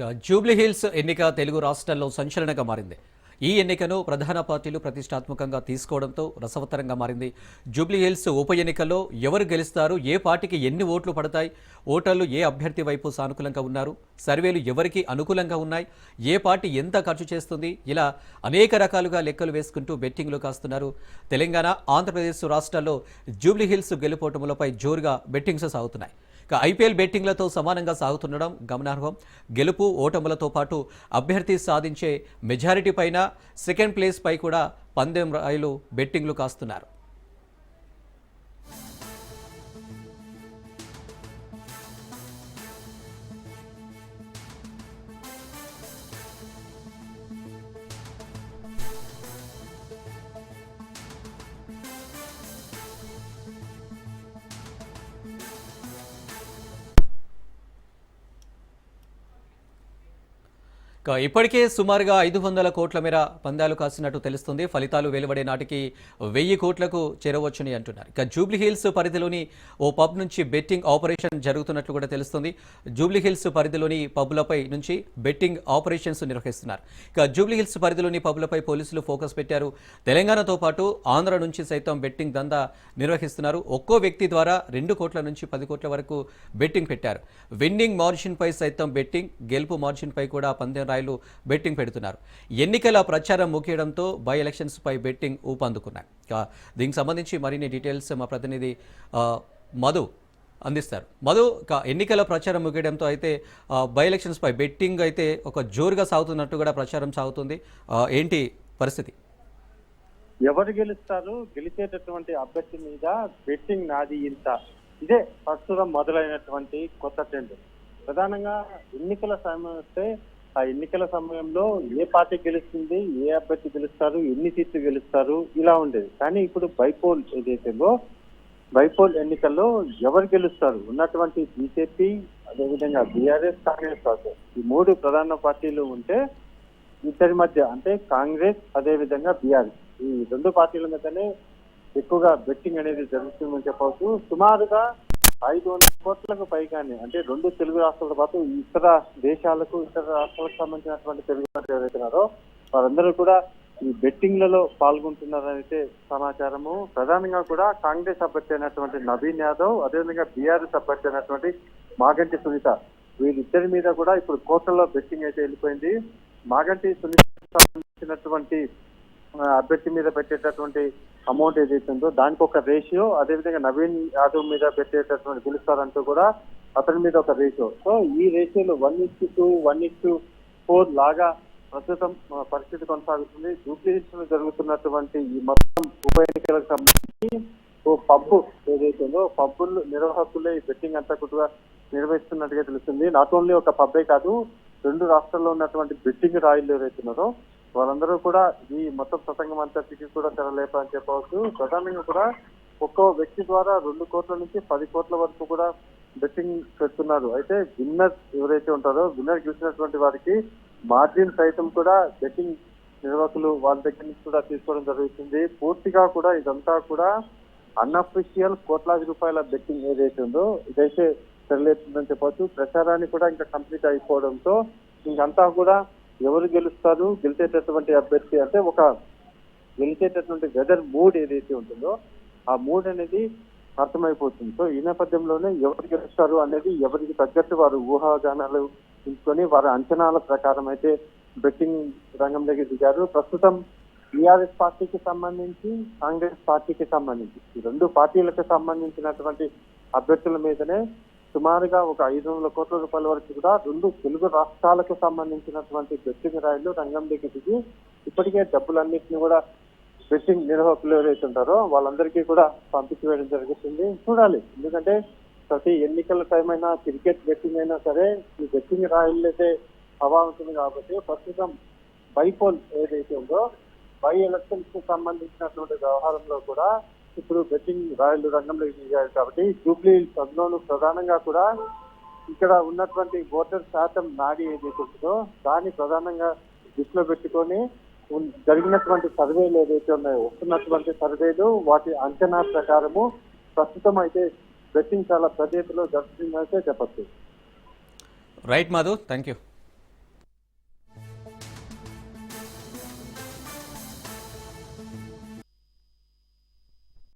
జూబ్లీహిల్స్ ఎన్నిక తెలుగు రాష్ట్రాల్లో సంచలనంగా మారింది. ఈ ఎన్నికను ప్రధాన పార్టీలు ప్రతిష్టాత్మకంగా తీసుకోవడంతో రసవత్తరంగా మారింది. జూబ్లీహిల్స్ ఉప ఎన్నికల్లో ఎవరు గెలుస్తారు ఏ పార్టీకి ఎన్ని ఓట్లు పడతాయి ఓటర్లు ఏ అభ్యర్థి వైపు సానుకూలంగా ఉన్నారు సర్వేలు ఎవరికి అనుకూలంగా ఉన్నాయి ఏ పార్టీ ఎంత ఖర్చు చేస్తుంది ఇలా అనేక రకాలుగా లెక్కలు వేసుకుంటూ బెట్టింగ్లు కాస్తున్నారు. తెలంగాణ ఆంధ్రప్రదేశ్ రాష్ట్రాల్లో జూబ్లీహిల్స్ గెలుపోటములపై జోరుగా బెట్టింగ్స్ సాగుతున్నాయి. ఐపీఎల్ బెట్టింగ్లతో సమానంగా సాగుతుండడం గమనార్హం. గెలుపు ఓటములతో పాటు అభ్యర్థి సాధించే మెజారిటీ పైన సెకండ్ ప్లేస్ పై కూడా పందెం రాయలు బెట్టింగ్లు కాస్తున్నారు. ఇప్పటికే సుమారుగా ఐదు వందల కోట్ల మేర పందాలు కాసినట్టు తెలుస్తుంది. ఫలితాలు వెలువడే నాటికి వెయ్యి కోట్లకు చేరవచ్చని అంటున్నారు. ఇక జూబ్లీహిల్స్ పరిధిలోని ఓ పబ్ నుంచి బెట్టింగ్ ఆపరేషన్ జరుగుతున్నట్లు కూడా తెలుస్తుంది. జూబ్లీహిల్స్ పరిధిలోని పబ్లపై నుంచి బెట్టింగ్ ఆపరేషన్స్ నిర్వహిస్తున్నారు. ఇక జూబ్లీహిల్స్ పరిధిలోని పబ్లపై పోలీసులు ఫోకస్ పెట్టారు. తెలంగాణతో పాటు ఆంధ్ర నుంచి సైతం బెట్టింగ్ దందా నిర్వహిస్తున్నారు. ఒక్కో వ్యక్తి ద్వారా రెండు కోట్ల నుంచి పది కోట్ల వరకు బెట్టింగ్ పెట్టారు. విన్నింగ్ మార్జిన్పై సైతం బెట్టింగ్ గెలుపు మార్జిన్పై కూడా పందెం రాయలు బెట్టింగ్ పెడుతున్నారు. ఎన్నికల ప్రచారం ముగియడంతో బై ఎలక్షన్స్ పై బెట్టింగ్ ఊపందుకున్నాయి. దీనికి సంబంధించి మరిన్ని డీటెయిల్స్ మా ప్రతినిధి మధు అందిస్తారు. మధు ఎన్నికల ప్రచారం ముగియడంతో అయితే బై ఎలక్షన్స్ పై బెట్టింగ్ అయితే ఒక జోరుగా సాగుతున్నట్టు కూడా ప్రచారం సాగుతుంది. ఏంటి పరిస్థితి? ఎవరు గెలుస్తారు? గెలిచేటటువంటి అభ్యర్థి మీద బెట్టింగ్ నాది ఇంత. ఇదే ప్రస్తుతం మొదలైనటువంటి కొత్త ట్రెండ్. ప్రధానంగా ఎన్నికల సమయం వస్తే ఆ ఎన్నికల సమయంలో ఏ పార్టీ గెలుస్తుంది ఏ అభ్యర్థి గెలుస్తారు ఎన్ని సీట్లు గెలుస్తారు ఇలా ఉండేది. కానీ ఇప్పుడు బైపోల్ ఏదైతేందో బైపోల్ ఎన్నికల్లో ఎవరు గెలుస్తారు? ఉన్నటువంటి బీజేపీ అదేవిధంగా బీఆర్ఎస్ కాంగ్రెస్ పార్టీ. ఈ మూడు ప్రధాన పార్టీలు ఉంటే ఇద్దరి మధ్య అంటే కాంగ్రెస్ అదేవిధంగా బీఆర్ఎస్. ఈ రెండు పార్టీల మధ్యనే ఎక్కువగా బెట్టింగ్ అనేది జరుగుతుందని చెప్పవచ్చు. సుమారుగా ఐదు వందల కోట్లకు పైగానే అంటే రెండు తెలుగు రాష్ట్రాలతో పాటు ఇతర దేశాలకు ఇతర రాష్ట్రాలకు సంబంధించినటువంటి తెలుగు వారు ఎవరైతే ఉన్నారో వారందరూ కూడా ఈ బెట్టింగ్లలో పాల్గొంటున్నారని సమాచారము. ప్రధానంగా కూడా కాంగ్రెస్ అభ్యర్థి అయినటువంటి నవీన్ యాదవ్ అదేవిధంగా బీఆర్ఎస్ అభ్యర్థి అయినటువంటి మాగంటి సునీత. వీరిద్దరి మీద కూడా ఇప్పుడు కోర్టులో బెట్టింగ్ అయితే వెళ్ళిపోయింది. మాగంటి సునీత సంబంధించినటువంటి అభ్యర్థి మీద పెట్టేటటువంటి అమౌంట్ ఏదైతే ఉందో దానికి ఒక రేషియో అదేవిధంగా నవీన్ యాదవ్ మీద పెట్టేటటువంటి గెలుస్తారంటూ కూడా అతని మీద ఒక రేషియో సో ఈ రేషియోలో one is two one is four లాగా ప్రస్తుతం పరిస్థితి కొనసాగుతుంది. జూబ్లీ లో జరుగుతున్నటువంటి ఈ మొత్తం ఉప ఎన్నికలకు సంబంధించి ఓ పబ్బు ఏదైతే ఉందో పబ్బులు నిర్వాహకులే ఈ బెట్టింగ్ అంతా కూడా నిర్వహిస్తున్నట్టుగా తెలుస్తుంది. నాట్ ఓన్లీ ఒక పబ్బే కాదు రెండు రాష్ట్రాల్లో ఉన్నటువంటి బెట్టింగ్ రాయిలు ఎవరైతే ఉన్నారో వాళ్ళందరూ కూడా ఈ మొత్తం ప్రసంగం అంతటికి కూడా తెరలేప అని చెప్పవచ్చు. ప్రధానంగా కూడా ఒక్కో వ్యక్తి ద్వారా రెండు కోట్ల నుంచి పది కోట్ల వరకు కూడా బెట్టింగ్ పెడుతున్నారు. అయితే విన్నర్ ఎవరైతే ఉంటారో విన్నర్ గెలిచినటువంటి వారికి మార్జిన్ సైతం కూడా బెట్టింగ్ నిర్వాహకులు వాళ్ళ దగ్గర నుంచి కూడా తీసుకోవడం జరుగుతుంది. పూర్తిగా కూడా ఇదంతా కూడా అన్అఫిషియల్ కోట్లాది రూపాయల బెట్టింగ్ ఏదైతే ఉందో ఇదైతే తెరలేస్తుందని చెప్పవచ్చు. ప్రచారాన్ని కూడా ఇంకా కంప్లీట్ అయిపోవడంతో ఇంకంతా కూడా ఎవరు గెలుస్తారు? గెలిచేటటువంటి అభ్యర్థి అంటే ఒక గెలిచేటటువంటి వెదర్ మూడ్ ఏదైతే ఉంటుందో ఆ మూడ్ అనేది అర్థమైపోతుంది. సో ఈ నేపథ్యంలోనే ఎవరు గెలుస్తారు అనేది ఎవరికి తగ్గట్టు వారు ఊహాగానాలు తీసుకొని వారి అంచనాల ప్రకారం అయితే బెట్టింగ్ రంగంలోకి దిగారు. ప్రస్తుతం టీఆర్ఎస్ పార్టీకి సంబంధించి కాంగ్రెస్ పార్టీకి సంబంధించి ఈ రెండు పార్టీలకు సంబంధించినటువంటి అభ్యర్థుల మీదనే సుమారుగా ఒక ఐదు వందల కోట్ల రూపాయల వరకు కూడా రెండు తెలుగు రాష్ట్రాలకు సంబంధించినటువంటి బెట్టింగ్ రాయిలు రంగం దిగి ఇప్పటికే డబ్బులన్నింటినీ కూడా బెట్టింగ్ నిర్వాహకులు ఎవరైతే ఉంటారో వాళ్ళందరికీ కూడా పంపించి వేయడం జరుగుతుంది. చూడాలి. ఎందుకంటే ప్రతి ఎన్నికల టైం అయినా క్రికెట్ బెట్టింగ్ అయినా సరే ఈ బెట్టింగ్ రాయిల్ అయితే హవా ఉంటుంది కాబట్టి ప్రస్తుతం బైపోల్ ఏదైతే ఉందో బై ఎలక్షన్స్కు సంబంధించినటువంటి వ్యవహారంలో కూడా ఇప్పుడు బెట్టింగ్ రాయలు రంగంలోకి దిగారు కాబట్టి జూబ్లీ అందులోను ప్రధానంగా కూడా ఇక్కడ ఉన్నటువంటి ఓటర్ శాతం నాడి ఏదైతే ఉంటుందో దాన్ని ప్రధానంగా దృష్టిలో పెట్టుకొని జరిగినటువంటి సర్వేలు ఏదైతే ఉన్నాయో వస్తున్నటువంటి సర్వేలు వాటి అంచనా ప్రకారము ప్రస్తుతం అయితే బెట్టింగ్ చాలా పెద్ద ఎత్తులో జరుగుతుందైతే చెప్పచ్చు. Right Madhav thank you